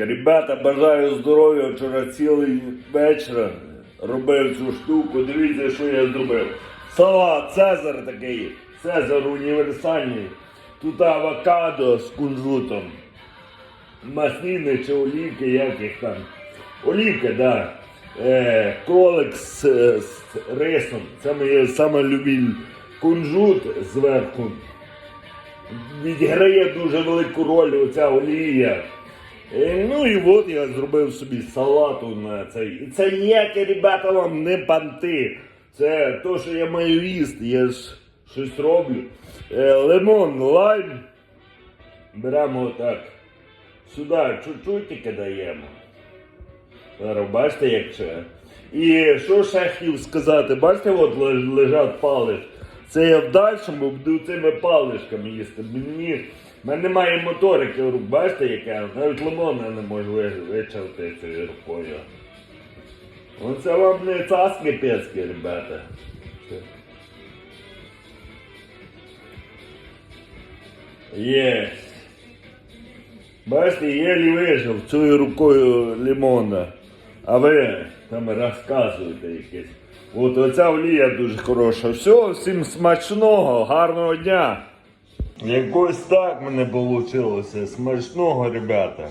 Ребята, бажаю здоров'я. Вчора цілий вечір робив цю штуку. Дивіться, що я зробив. Салат Цезар такий. Цезар універсальний. Тут авокадо з кунжутом. Масліни чи олівки, як їх там. Олівки, так. Да. Е, кролик з, з рисом. Це моє саме любі кунжут зверху. Відіграє дуже велику роль оця олія. Е, Ну і от я зробив собі салату на цей. І це ніякі, ребята, вам не панти. Це то, що я маю їсти, я ж щось роблю. Е, лимон, лайм. Беремо отак. Сюди чуть-чуть тільки даємо. Зараз бачите, як це. І що ще хотів сказати, бачите, от лежать палички. Це я в дальшому буду цими паличками їсти. Мені в мене немає моторики в рук, бачите, яка навіть лимона не можу ви- вичавити цією рукою. Оце вам не цаски пецькі, ребята. Є. Бачите, єлі вижив цією рукою лимона. А ви там розказуєте якесь. От оця олія дуже хороша. Все, всім смачного, гарного дня. Якось так мене вийшло. Смачного, ребята.